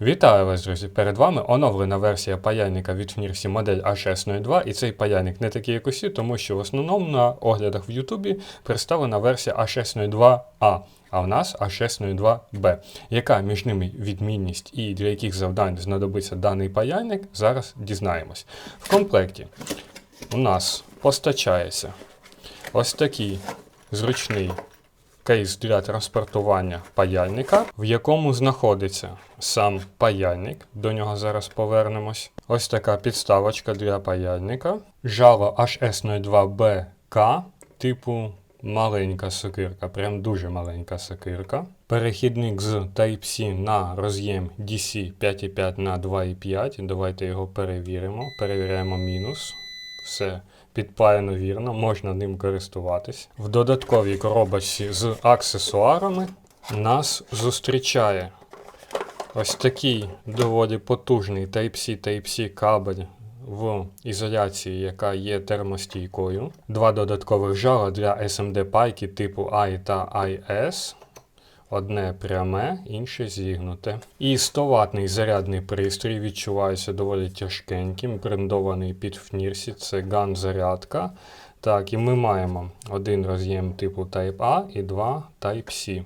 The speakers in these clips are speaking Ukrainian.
Вітаю вас, друзі! Перед вами оновлена версія паяльника від Фнірсі модель H602, і цей паяльник не такий, як усі, тому що в основному на оглядах в Ютубі представлена версія H602A, а в нас H602B. Яка між ними відмінність і для яких завдань знадобиться даний паяльник, зараз дізнаємось. В комплекті у нас постачається ось такий зручний кейс для транспортування паяльника, в якому знаходиться сам паяльник. До нього зараз повернемось. Ось така підставочка для паяльника. Жало HS02BK типу маленька сокирка, прям дуже маленька сокирка. Перехідник з Type-C на роз'єм DC 5.5 на 2.5. Давайте його перевіримо. Перевіряємо мінус. Все підпаяно вірно, можна ним користуватись. В додатковій коробочці з аксесуарами нас зустрічає ось такий доволі потужний Type-C Type-C кабель в ізоляції, яка є термостійкою. Два додаткових жала для SMD пайки типу I та IS. Одне пряме, інше зігнуте. І 100 ватний зарядний пристрій відчувається доволі тяжкеньким, брендований під фнірсі. Це ган зарядка. Так, і ми маємо один роз'єм типу Type-A і два Type-C.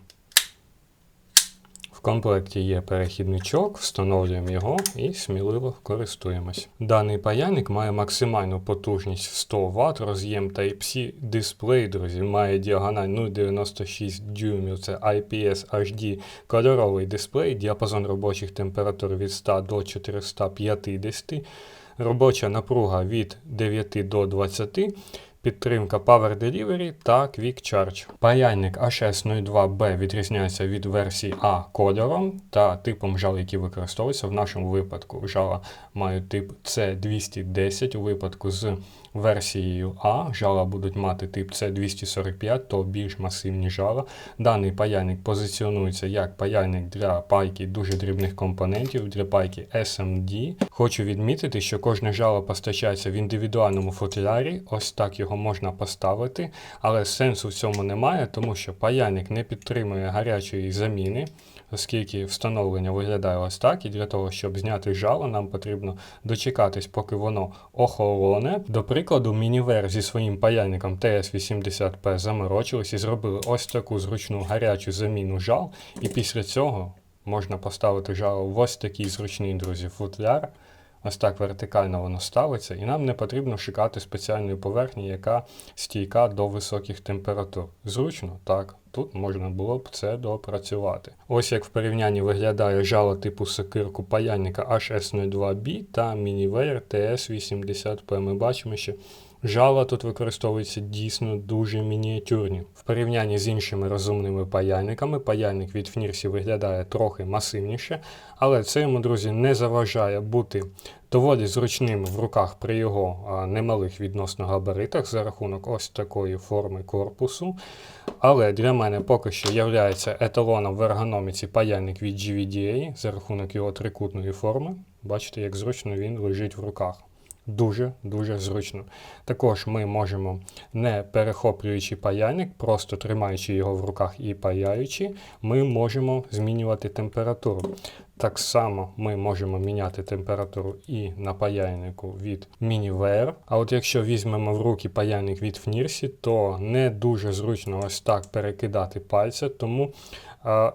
В комплекті є перехідничок, встановлюємо його і сміливо користуємось. Даний паяльник має максимальну потужність 100 Вт, роз'єм Type-C дисплей, друзі, має діагональ 0,96 дюймів, це IPS HD кольоровий дисплей, діапазон робочих температур від 100 до 450, робоча напруга від 9 до 20. Підтримка Power Delivery та Quick Charge. Паяльник HS02B відрізняється від версії А кольором та типом жал, які використовуються. В нашому випадку жала мають тип C210, у випадку з версією А жала будуть мати тип C245, то більш масивні жала. Даний паяльник позиціонується як паяльник для пайки дуже дрібних компонентів, для пайки SMD. Хочу відмітити, що кожне жало постачається в індивідуальному футлярі, ось так його можна поставити, але сенсу в цьому немає, тому що паяльник не підтримує гарячої заміни, оскільки встановлення виглядає ось так, і для того, щоб зняти жало, нам потрібно дочекатись, поки воно охолоне. До прикладу, Мінівер зі своїм паяльником TS80P заморочились і зробили ось таку зручну гарячу заміну жал, і після цього можна поставити жало в ось такий зручний, друзі, футляр. Ось так вертикально воно ставиться, і нам не потрібно шукати спеціальної поверхні, яка стійка до високих температур. Зручно, так, тут можна було б це допрацювати. Ось як в порівнянні виглядає жало типу сокирку паяльника HS02B та мінівеєр TS80P. Ми бачимо, що Жала тут використовуються дійсно дуже мініатюрні. В порівнянні з іншими розумними паяльниками, паяльник від Фнірсі виглядає трохи масивніше, але це йому, друзі, не заважає бути доволі зручним в руках при його немалих відносно габаритах за рахунок ось такої форми корпусу. Але для мене поки що є еталоном в ергономіці паяльник від GVDA за рахунок його трикутної форми. Бачите, як зручно він лежить в руках. Дуже-дуже зручно. Також ми можемо, не перехоплюючи паяльник, просто тримаючи його в руках і паяючи, ми можемо змінювати температуру. Так само ми можемо міняти температуру і на паяльнику від Miniware. А от якщо візьмемо в руки паяльник від Фнірсі, то не дуже зручно ось так перекидати пальця, тому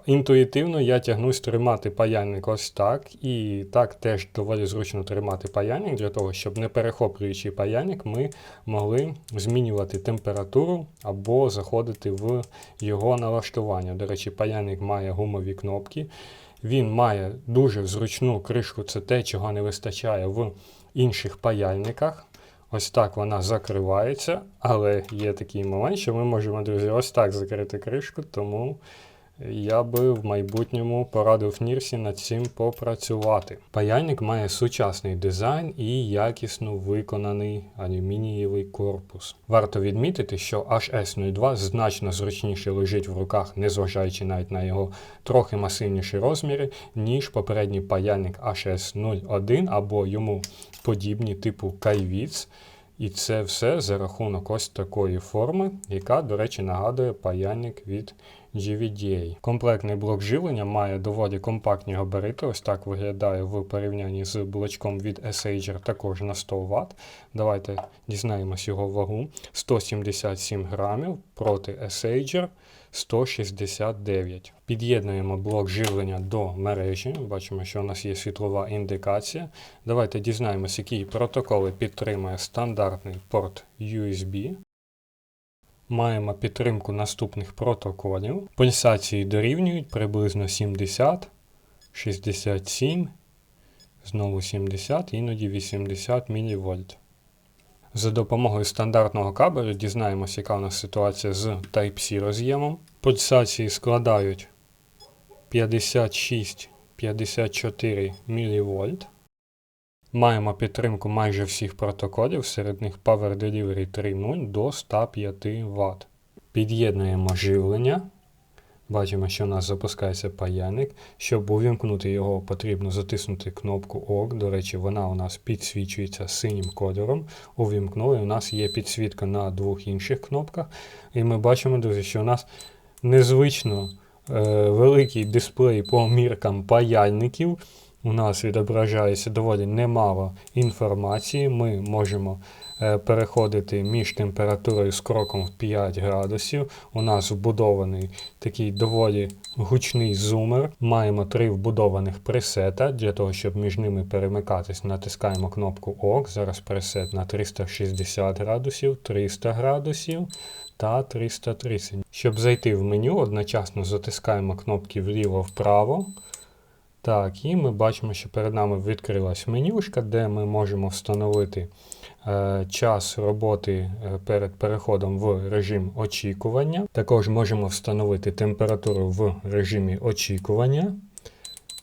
інтуїтивно я тягнусь тримати паяльник ось так. І так теж доволі зручно тримати паяльник, для того, щоб не перехоплюючи паяльник, ми могли змінювати температуру або заходити в його налаштування. До речі, паяльник має гумові кнопки. Він має дуже зручну кришку, це те, чого не вистачає в інших паяльниках. Ось так вона закривається, але є такий момент, що ми можемо, друзі, ось так закрити кришку, тому я би в майбутньому порадив Нірсі над цим попрацювати. Паяльник має сучасний дизайн і якісно виконаний алюмінієвий корпус. Варто відмітити, що HS02 значно зручніше лежить в руках, незважаючи навіть на його трохи масивніші розміри, ніж попередній паяльник HS01 або йому подібні типу Kaiwitz. І це все за рахунок ось такої форми, яка, до речі, нагадує паяльник від GVDA. Комплектний блок живлення має доволі компактні габарити. Ось так виглядає в порівнянні з блочком від Sager також на 100 Вт. Давайте дізнаємось його вагу. 177 грамів проти Sager 169. Під'єднуємо блок живлення до мережі. Бачимо, що у нас є світлова індикація. Давайте дізнаємось, які протоколи підтримує стандартний порт USB. Маємо підтримку наступних протоколів. Пульсації дорівнюють приблизно 70, 67, знову 70, іноді 80 мВ. За допомогою стандартного кабелю дізнаємося, яка у нас ситуація з Type-C роз'ємом. Пульсації складають 56-54 мВ. Маємо підтримку майже всіх протоколів, серед них Power Delivery 3.0 до 105 Вт. Під'єднуємо живлення. Бачимо, що у нас запускається паяльник. Щоб увімкнути його, потрібно затиснути кнопку ОК. До речі, вона у нас підсвічується синім кольором. Увімкнули. У нас є підсвітка на двох інших кнопках. І ми бачимо, друзі, що у нас незвично е, великий дисплей по міркам паяльників. У нас відображається доволі немало інформації. Ми можемо е, переходити між температурою з кроком в 5 градусів. У нас вбудований такий доволі гучний зумер. Маємо три вбудованих пресета. Для того, щоб між ними перемикатись, натискаємо кнопку ОК. Зараз пресет на 360 градусів, 300 градусів. Та 330. Щоб зайти в меню, одночасно затискаємо кнопки вліво-вправо. Так, і ми бачимо, що перед нами відкрилась менюшка, де ми можемо встановити е, час роботи е, перед переходом в режим очікування. Також можемо встановити температуру в режимі очікування.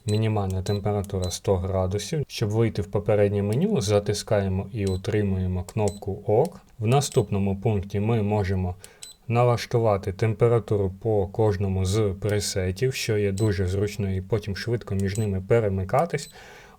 Мінімальна температура 100 градусів. Щоб вийти в попереднє меню, затискаємо і утримуємо кнопку ОК. В наступному пункті ми можемо налаштувати температуру по кожному з пресетів, що є дуже зручно, і потім швидко між ними перемикатись.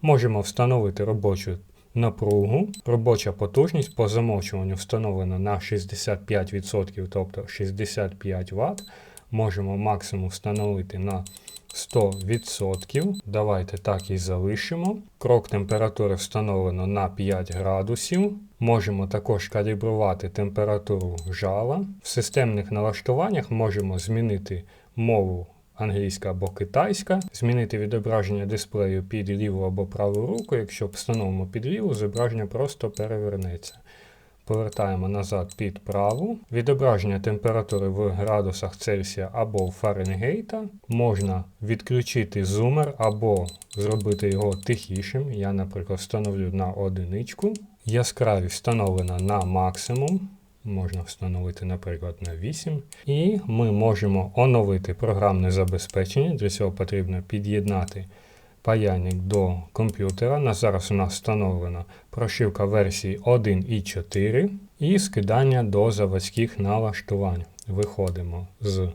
Можемо встановити робочу напругу. Робоча потужність по замовчуванню встановлена на 65%, тобто 65 Вт. Можемо максимум встановити на 100%. Давайте так і залишимо. Крок температури встановлено на 5 градусів. Можемо також калібрувати температуру жала. В системних налаштуваннях можемо змінити мову англійська або китайська, змінити відображення дисплею під ліву або праву руку. Якщо встановимо під ліву, зображення просто перевернеться. Повертаємо назад під праву. Відображення температури в градусах Цельсія або Фаренгейта. Можна відключити зумер або зробити його тихішим. Я, наприклад, встановлю на одиничку. Яскравість встановлена на максимум. Можна встановити, наприклад, на 8. І ми можемо оновити програмне забезпечення. Для цього потрібно під'єднати паяльник до комп'ютера. На зараз у нас встановлена прошивка версії 1.4 і скидання до заводських налаштувань. Виходимо з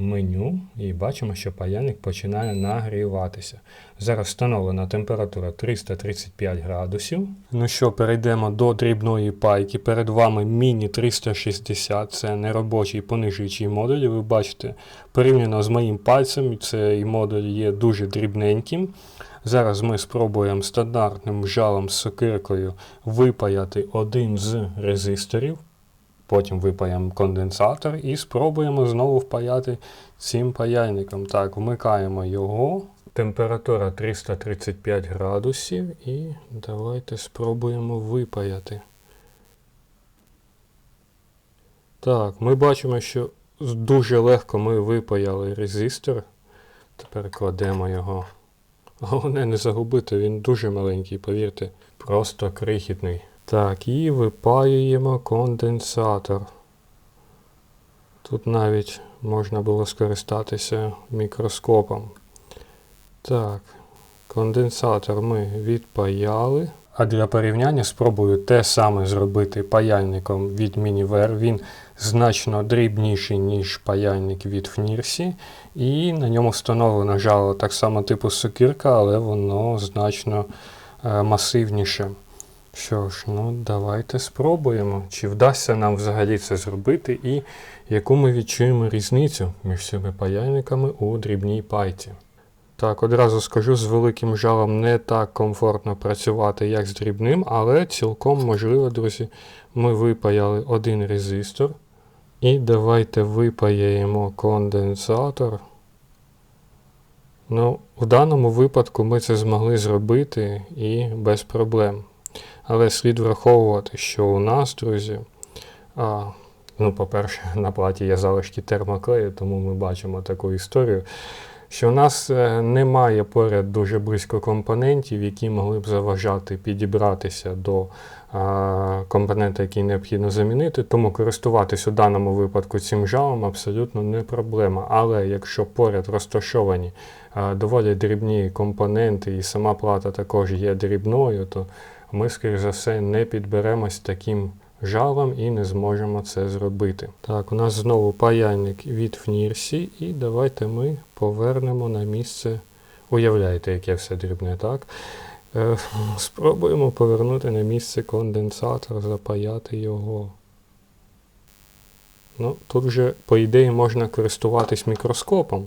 меню і бачимо, що паяльник починає нагріватися. Зараз встановлена температура 335 градусів. Ну що, перейдемо до дрібної пайки. Перед вами Mini 360, це неробочий понижуючий модуль. Ви бачите, порівняно з моїм пальцем, цей модуль є дуже дрібненьким. Зараз ми спробуємо стандартним жалом з сокиркою випаяти один з резисторів. Потім випаємо конденсатор і спробуємо знову впаяти цим паяльником. Так, вмикаємо його. Температура 335 градусів. І давайте спробуємо випаяти. Так, ми бачимо, що дуже легко ми випаяли резистор. Тепер кладемо його. Головне не загубити, він дуже маленький, повірте, просто крихітний. Так, і випаюємо конденсатор. Тут навіть можна було скористатися мікроскопом. Так, конденсатор ми відпаяли. А для порівняння спробую те саме зробити паяльником від Miniver. Він значно дрібніший, ніж паяльник від Фнірсі. І на ньому встановлено жало так само типу сокирка, але воно значно е, масивніше. Що ж, ну давайте спробуємо, чи вдасться нам взагалі це зробити, і яку ми відчуємо різницю між цими паяльниками у дрібній пайці. Так, одразу скажу, з великим жалом не так комфортно працювати, як з дрібним, але цілком можливо, друзі, ми випаяли один резистор. І давайте випаяємо конденсатор. Ну, в даному випадку ми це змогли зробити і без проблем. Але слід враховувати, що у нас, друзі, а, ну, по-перше, на платі є залишки термоклею, тому ми бачимо таку історію, що у нас е, немає поряд дуже близько компонентів, які могли б заважати підібратися до а, компонента, який необхідно замінити. Тому користуватись у даному випадку цим жалом абсолютно не проблема. Але якщо поряд розташовані а, доволі дрібні компоненти, і сама плата також є дрібною, то ми, скоріш за все, не підберемось таким жалом і не зможемо це зробити. Так, у нас знову паяльник від Фнірсі, і давайте ми повернемо на місце. Уявляєте, яке все дрібне, так? Е, спробуємо повернути на місце конденсатор, запаяти його. Ну, тут вже, по ідеї, можна користуватись мікроскопом,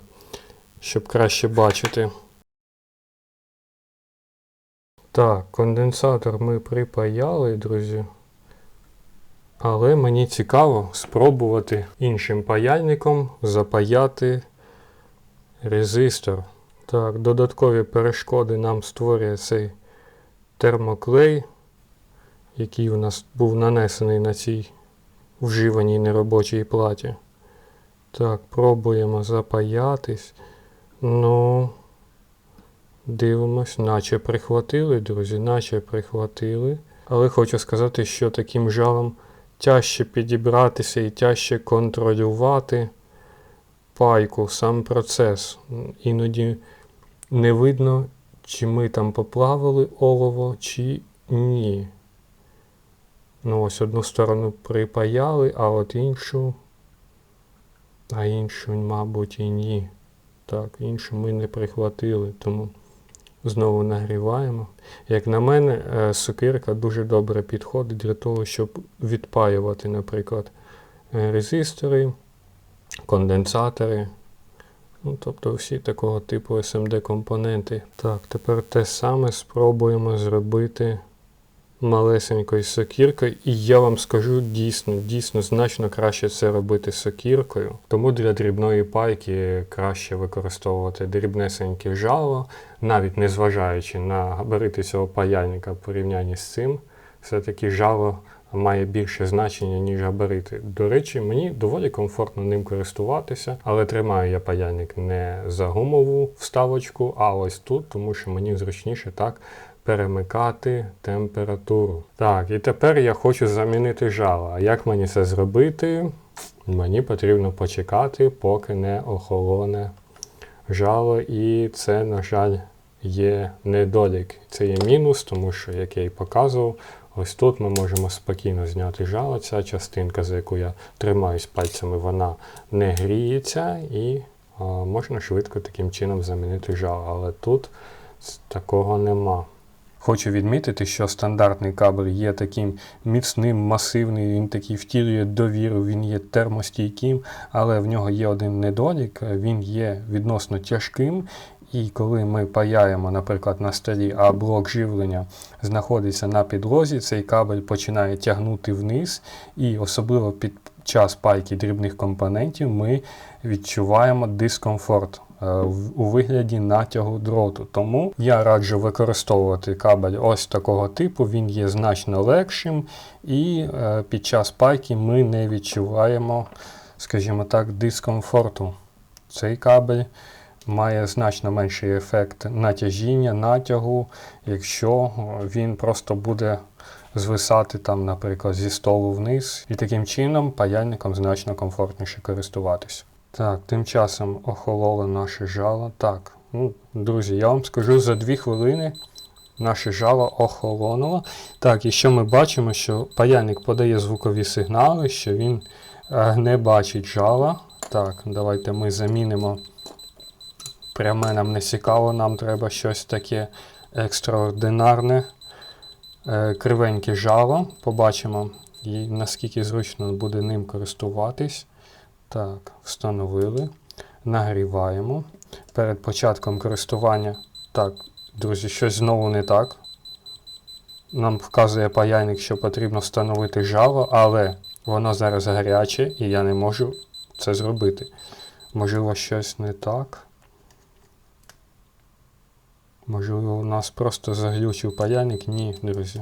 щоб краще бачити. Так, конденсатор ми припаяли, друзі. Але мені цікаво спробувати іншим паяльником запаяти резистор. Так, додаткові перешкоди нам створює цей термоклей, який у нас був нанесений на цій вживаній неробочій платі. Так, пробуємо запаятись. Ну, дивимось, наче прихватили, друзі, наче прихватили. Але хочу сказати, що таким жалом тяжче підібратися і тяжче контролювати пайку, сам процес. Іноді не видно, чи ми там поплавили олово, чи ні. Ну, ось одну сторону припаяли, а от іншу, а іншу, мабуть, і ні. Так, іншу ми не прихватили, тому знову нагріваємо. Як на мене, е, сокирка дуже добре підходить для того, щоб відпаювати, наприклад, е, резистори, конденсатори. Ну, Тобто всі такого типу SMD-компоненти. Так, тепер те саме спробуємо зробити малесенькою сокіркою. І я вам скажу дійсно, дійсно значно краще це робити сокіркою. Тому для дрібної пайки краще використовувати дрібнесеньке жало, навіть не зважаючи на габарити цього паяльника в порівнянні з цим. Все-таки жало має більше значення, ніж габарити. До речі, мені доволі комфортно ним користуватися, але тримаю я паяльник не за гумову вставочку, а ось тут, тому що мені зручніше так перемикати температуру. Так, і тепер я хочу замінити жало. А як мені це зробити? Мені потрібно почекати, поки не охолоне жало, і це, на жаль, є недолік. Це є мінус, тому що, як я і показував, ось тут ми можемо спокійно зняти жало. Ця частинка, за яку я тримаюсь пальцями, вона не гріється і а, можна швидко таким чином замінити жало. Але тут такого нема. Хочу відмітити, що стандартний кабель є таким міцним, масивним, він такий втілює довіру, він є термостійким, але в нього є один недолік, він є відносно тяжким. І коли ми паяємо, наприклад, на столі, а блок живлення знаходиться на підлозі, цей кабель починає тягнути вниз, і особливо під час пайки дрібних компонентів ми відчуваємо дискомфорт у вигляді натягу дроту. Тому я раджу використовувати кабель ось такого типу, він є значно легшим, і е, під час пайки ми не відчуваємо, скажімо так, дискомфорту. Цей кабель має значно менший ефект натяжіння, натягу, якщо він просто буде звисати там, наприклад, зі столу вниз. І таким чином паяльником значно комфортніше користуватися. Так, тим часом охололо наше жало. Так, ну, друзі, я вам скажу за 2 хвилини. Наше жало охолонуло. Так, і що ми бачимо, що паяльник подає звукові сигнали, що він е, не бачить жала. Так, давайте ми замінимо. Пряме нам не цікаво, нам треба щось таке екстраординарне. е, кривеньке жало. Побачимо, наскільки зручно буде ним користуватись. Так, встановили. Нагріваємо. Перед початком користування. Так, друзі, щось знову не так. Нам вказує паяльник, що потрібно встановити жало, але воно зараз гаряче і я не можу це зробити. Можливо, щось не так. Можливо, у нас просто заглючив паяльник? Ні, друзі.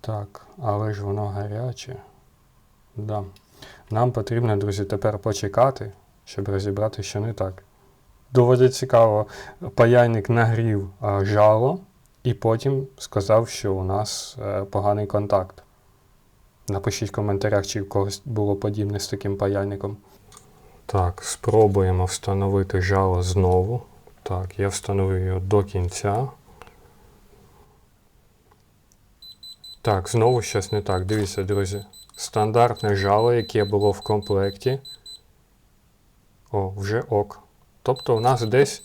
Так, але ж воно гаряче. Да. Нам потрібно, друзі, тепер почекати, щоб розібрати, що не так. Доволі цікаво, паяльник нагрів жало і потім сказав, що у нас е, поганий контакт. Напишіть в коментарях, чи в когось було подібне з таким паяльником. Так, спробуємо встановити жало знову. Так, я встановив його до кінця. Так, знову щось не так. Дивіться, друзі. Стандартне жало, яке було в комплекті. О, вже ок. Тобто у нас десь,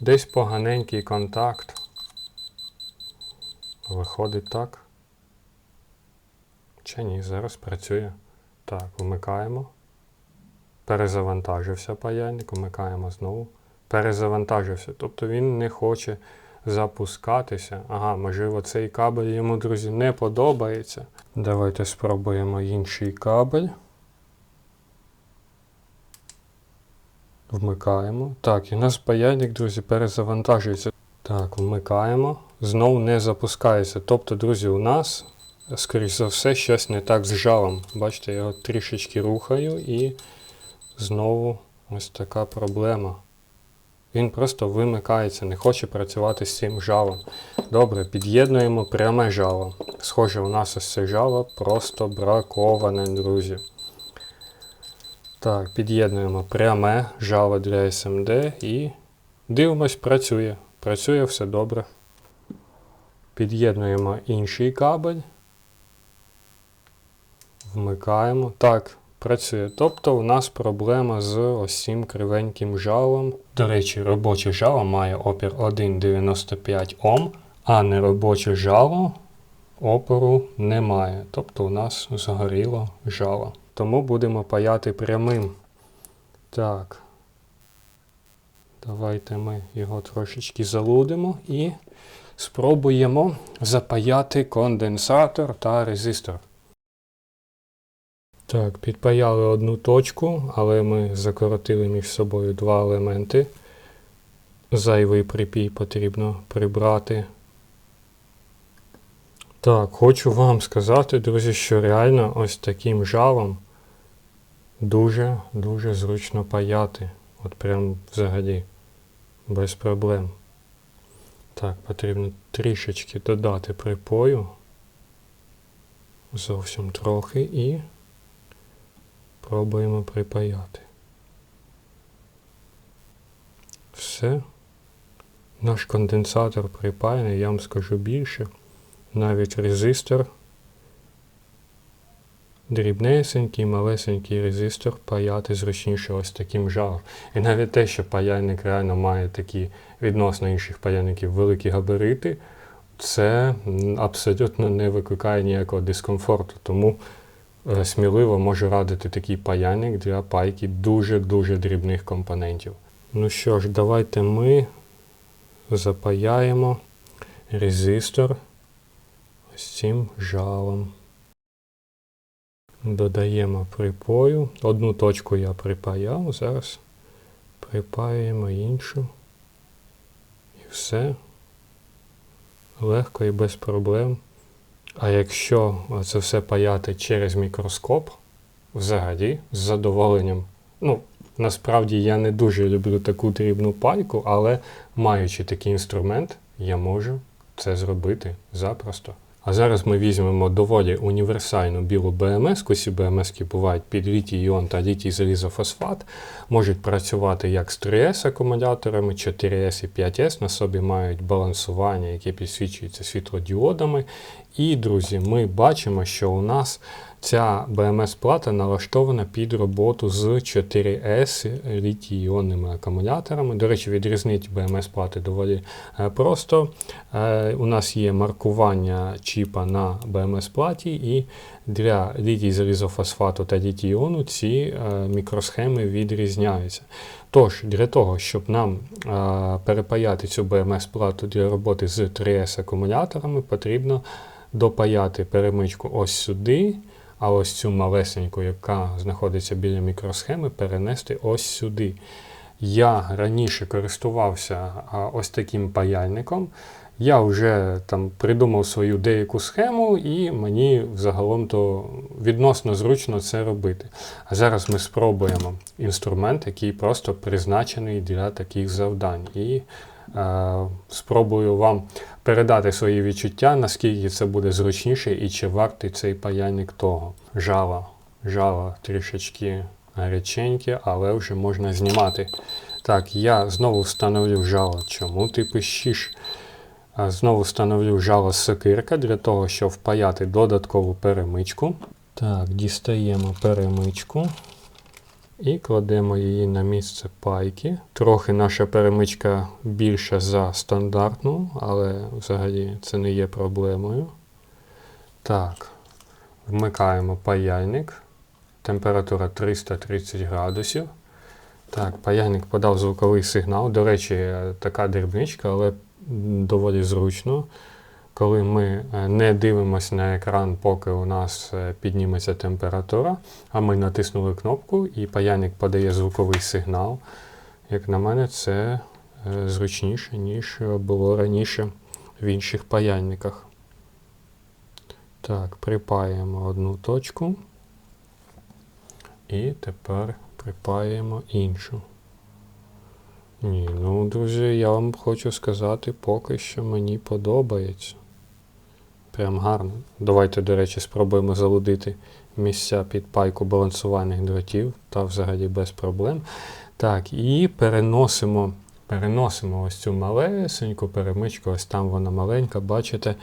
десь поганенький контакт. Виходить так. Чи ні, зараз працює. Так, вмикаємо. Перезавантажився паяльник, вмикаємо знову. Перезавантажився. Тобто він не хоче запускатися. Ага, можливо, цей кабель йому, друзі, не подобається. Давайте спробуємо інший кабель. Вмикаємо. Так, і у нас паяльник, друзі, перезавантажується. Так, вмикаємо. Знову не запускається. Тобто, друзі, у нас, скоріш за все, щось не так з жалом. Бачите, я його трішечки рухаю і знову ось така проблема. Він просто вимикається, не хоче працювати з цим жалом. Добре, під'єднуємо пряме жало. Схоже, у нас ось це жало просто браковане, друзі. Так, під'єднуємо пряме жало для SMD і дивимось, працює. Працює все добре. Під'єднуємо інший кабель. Вмикаємо. Так, працює. Тобто у нас проблема з ось цим кривеньким жалом. До речі, робоче жало має опір 1,95 Ом, а неробоче жало опору немає. Тобто у нас згоріло жало. Тому будемо паяти прямим. Так. Давайте ми його трошечки залудимо і спробуємо запаяти конденсатор та резистор. Так, підпаяли одну точку, але ми закоротили між собою два елементи. Зайвий припій потрібно прибрати. Так, хочу вам сказати, друзі, що реально ось таким жалом дуже-дуже зручно паяти. От прям взагалі без проблем. Так, потрібно трішечки додати припою. Зовсім трохи і пробуємо припаяти. Все. Наш конденсатор припаяний, я вам скажу більше. Навіть резистор. Дрібнесенький, малесенький резистор паяти зручніше ось таким жалом. І навіть те, що паяльник реально має такі відносно інших паяльників великі габарити, це абсолютно не викликає ніякого дискомфорту. Тому сміливо можу радити такий паяльник для пайки дуже-дуже дрібних компонентів. Ну що ж, давайте ми запаяємо резистор ось цим жалом. Додаємо припою. Одну точку я припаяв, зараз припаюємо іншу. І все. Легко і без проблем. А якщо це все паяти через мікроскоп, взагалі, з задоволенням. Ну, насправді я не дуже люблю таку дрібну пайку, але маючи такий інструмент, я можу це зробити запросто. А зараз ми візьмемо доволі універсальну білу БМС. Усі БМС бувають під літій іон та літій залізофосфат. Можуть працювати як з 3С акумуляторами, 4С і 5С. На собі мають балансування, яке підсвічується світлодіодами. І, друзі, ми бачимо, що у нас ця БМС-плата налаштована під роботу з 4С літій-іонними акумуляторами. До речі, відрізнити БМС-плати доволі е, просто. Е, у нас є маркування чіпа на BMS платі, і для літій залізофосфату та літій-іону ці е, мікросхеми відрізняються. Тож, для того, щоб нам перепаяти цю BMS плату для роботи з 3S акумуляторами, потрібно допаяти перемичку ось сюди, а ось цю малесеньку, яка знаходиться біля мікросхеми, перенести ось сюди. Я раніше користувався ось таким паяльником. Я вже там придумав свою деяку схему, і мені загалом то відносно зручно це робити. А зараз ми спробуємо інструмент, який просто призначений для таких завдань. І спробую вам передати свої відчуття, наскільки це буде зручніше і чи вартий цей паяльник того. Жало, жало трішечки гаряченьке, але вже можна знімати. Так, я знову встановлю жало. Чому ти пишеш? А, Знову встановлю жало сокирка для того, щоб впаяти додаткову перемичку. Так, дістаємо перемичку і кладемо її на місце пайки. Трохи наша перемичка більша за стандартну, але взагалі це не є проблемою. Так, вмикаємо паяльник. Температура 330 градусів. Так, паяльник подав звуковий сигнал. До речі, така дрібничка, але доволі зручно. Коли ми е, не дивимося на екран, поки у нас е, підніметься температура, а ми натиснули кнопку і паяльник подає звуковий сигнал. Як на мене, це е, зручніше, ніж було раніше в інших паяльниках. Так, припаємо одну точку. І тепер припаємо іншу. Ні, ну, друзі, я вам хочу сказати, поки що мені подобається. Прям гарно. Давайте, до речі, спробуємо залудити місця під пайку балансувальних дротів, та взагалі без проблем. Так, і переносимо, переносимо ось цю малесеньку перемичку, ось там вона маленька, бачите.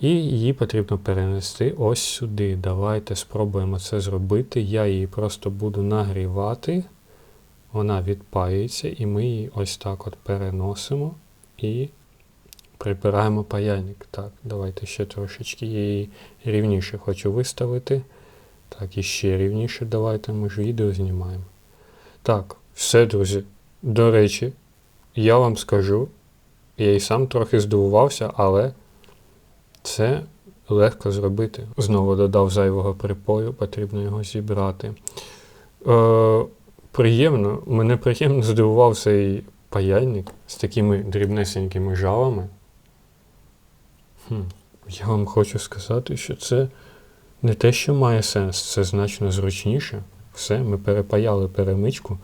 І її потрібно перенести ось сюди. Давайте спробуємо це зробити. Я її просто буду нагрівати. Вона відпаюється, і ми її ось так от переносимо і припираємо паяльник. Так, давайте ще трошечки її рівніше хочу виставити. Так, і ще рівніше давайте, ми ж відео знімаємо. Так, все, друзі. До речі, я вам скажу, я і сам трохи здивувався, але. Це легко зробити. Знову додав зайвого припою, потрібно його зібрати. Е, Приємно, мене приємно здивував цей паяльник з такими дрібнесенькими жалами. Я вам хочу сказати, що це не те, що має сенс, це значно зручніше. Все, ми перепаяли перемичку,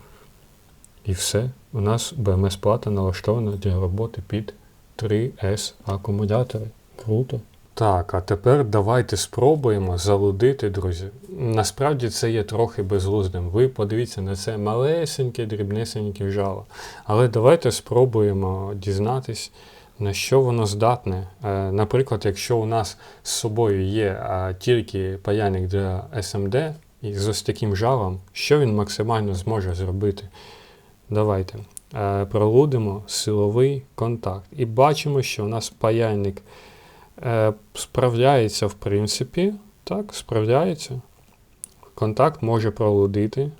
і все. У нас БМС-плата налаштована для роботи під 3С акумулятори. Круто. Так, а тепер давайте спробуємо залудити, друзі. Насправді це є трохи безглуздим. Ви подивіться на це малесеньке, дрібнесеньке жало. Але давайте спробуємо дізнатись, на що воно здатне. Е, Наприклад, якщо у нас з собою є тільки паяльник для SMD, і з ось таким жалом, що він максимально зможе зробити? Давайте е, пролудимо силовий контакт. І бачимо, що у нас паяльник. Е, Справляється, в принципі, так, справляється. Контакт може пролудити.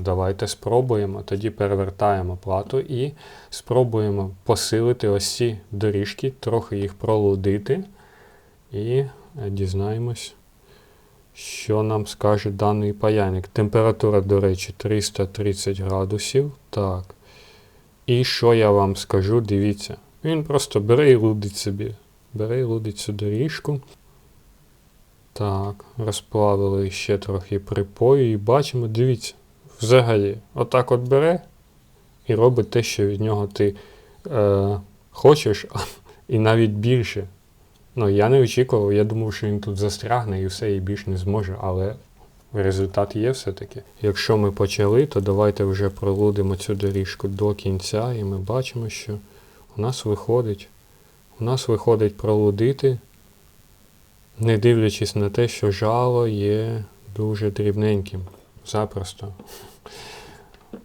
Давайте спробуємо. Тоді перевертаємо плату і спробуємо посилити ось ці доріжки, трохи їх пролудити. І е, дізнаємось, що нам скаже даний паяльник. Температура, до речі, 330 градусів. Так. І що я вам скажу, дивіться. Він просто бере і лудить собі. Бере і лудить цю доріжку. Так, розплавили ще трохи припою і бачимо, дивіться, взагалі, отак от бере і робить те, що від нього ти е, хочеш, і навіть більше. Ну, я не очікував, я думав, що він тут застрягне і все, і більш не зможе, але результат є все-таки. Якщо ми почали, то давайте вже пролудимо цю доріжку до кінця, і ми бачимо, що у нас виходить. У нас виходить пролудити, не дивлячись на те, що жало є дуже дрібненьким. Запросто.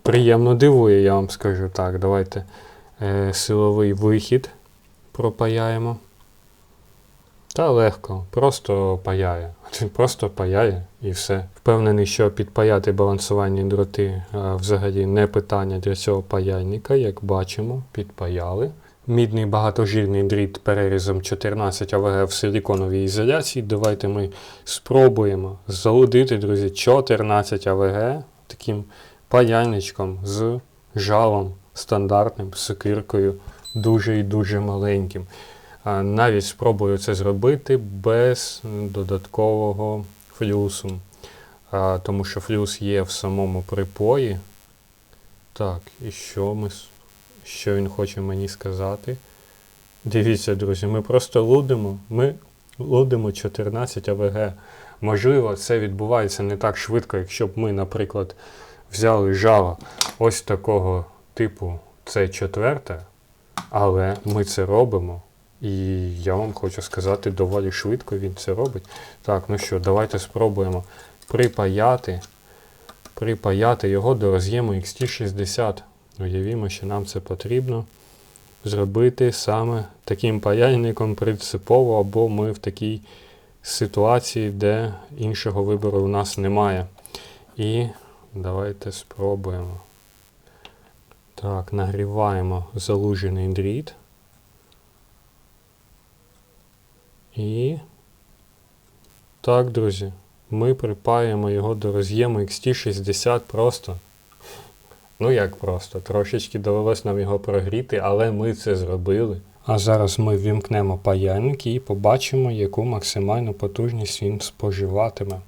Приємно дивує, я вам скажу так. Давайте е, силовий вихід пропаяємо. Та легко, просто паяє. Просто паяє і все. Впевнений, що підпаяти балансувальні дроти а, взагалі не питання для цього паяльника, як бачимо, підпаяли. Мідний багатожирний дріт перерізом 14 АВГ в силіконовій ізоляції. Давайте ми спробуємо залудити, друзі, 14 АВГ таким паяльничком з жалом стандартним, сокиркою, дуже і дуже маленьким. Навіть спробую це зробити без додаткового флюсу, тому що флюс є в самому припої. Так, і що ми що він хоче мені сказати? Дивіться, друзі, ми просто лудимо. Ми лудимо 14 АВГ. Можливо, це відбувається не так швидко, якщо б ми, наприклад, взяли жало ось такого типу С4, але ми це робимо. І я вам хочу сказати, доволі швидко він це робить. Так, ну що, давайте спробуємо припаяти, припаяти його до роз'єму XT60. Уявімо, що нам це потрібно зробити саме таким паяльником принципово, або ми в такій ситуації, де іншого вибору у нас немає. І давайте спробуємо. Так, нагріваємо залужений дріт. І так, друзі, ми припаємо його до роз'єму XT60 просто. Ну як просто, трошечки довелось нам його прогріти, але ми це зробили. А зараз ми ввімкнемо паяльник і побачимо, яку максимальну потужність він споживатиме.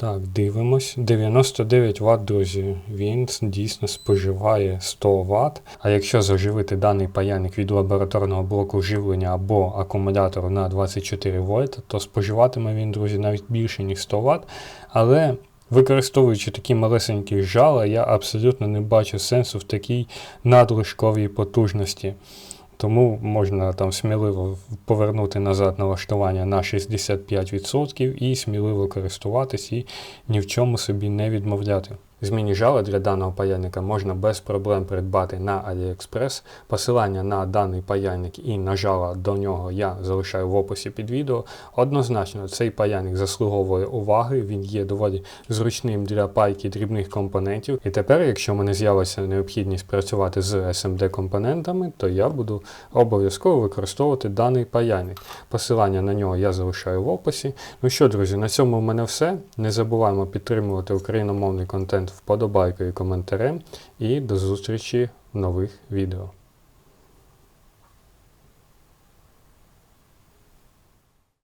Так, дивимось. 99 Вт, друзі. Він дійсно споживає 100 Вт. А якщо заживити даний паяльник від лабораторного блоку живлення або акумулятору на 24 вольт, то споживатиме він, друзі, навіть більше, ніж 100 Вт. Але використовуючи такі малесенькі жала, я абсолютно не бачу сенсу в такій надлишковій потужності. Тому можна там сміливо повернути назад налаштування на 65% і сміливо користуватись і ні в чому собі не відмовляти. Змінні жала для даного паяльника можна без проблем придбати на AliExpress. Посилання на даний паяльник і на жала до нього я залишаю в описі під відео. Однозначно, цей паяльник заслуговує уваги, він є доволі зручним для пайки дрібних компонентів. І тепер, якщо в мене з'явиться необхідність працювати з SMD-компонентами, то я буду обов'язково використовувати даний паяльник. Посилання на нього я залишаю в описі. Ну що, друзі, на цьому в мене все. Не забуваємо підтримувати україномовний контент вподобайкою і коментарем. І до зустрічі в нових відео.